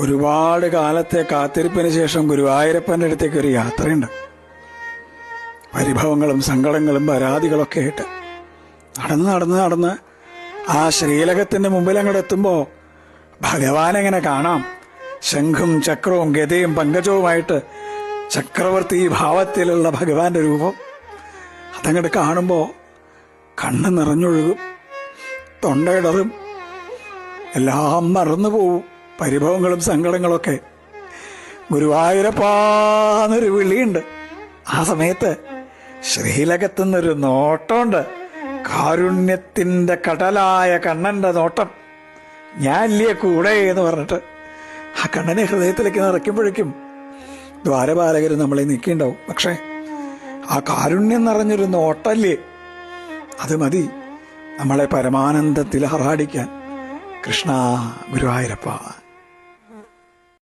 ഒരുപാട് കാലത്തെ കാത്തിരിപ്പിന് ശേഷം ഗുരുവായൂരപ്പന്റെ അടുത്തേക്ക് ഒരു യാത്രയുണ്ട്. പരിഭവങ്ങളും സങ്കടങ്ങളും പരാതികളൊക്കെ ആയിട്ട്. നടന്ന് നടന്ന് നടന്ന് ആ ശ്രീലകത്തിന്റെ മുമ്പിൽ അങ്ങോട്ട് എത്തുമ്പോൾ ഭഗവാൻ എങ്ങനെ കാണാം? ശംഖും ചക്രവും ഗതയും പങ്കജവുമായിട്ട് ചക്രവർത്തി ഭാവത്തിലുള്ള ഭഗവാന്റെ രൂപം. അതങ്ങോട്ട് കാണുമ്പോൾ കണ്ണ് നിറഞ്ഞൊഴുകും തൊണ്ടയിടറും എല്ലാം മറന്നു പോവും. പരിഭവങ്ങളും സങ്കടങ്ങളൊക്കെ ഗുരുവായൂരപ്പാന്നൊരു വിളിയുണ്ട്. ആ സമയത്ത് ശ്രീലകത്തുനിന്നൊരു നോട്ടമുണ്ട്. കാരുണ്യത്തിന്റെ കടലായ കണ്ണന്റെ നോട്ടം. ഞാൻ ഇല്ലേ കൂടെ എന്ന് പറഞ്ഞിട്ട് ആ കണ്ണനെ ഹൃദയത്തിലേക്ക് നിറയ്ക്കുമ്പോഴേക്കും ദ്വാരപാലകർ നമ്മളെ നീക്കിണ്ടാവും പക്ഷേ ആ കാരുണ്യം നിറഞ്ഞൊരു നോട്ടല്ലേ? അത് മതി. നമ്മളെ പരമാനന്ദത്തിൽ ഹറാടിക്കാൻ കൃഷ്ണ ഗുരുവായൂരപ്പ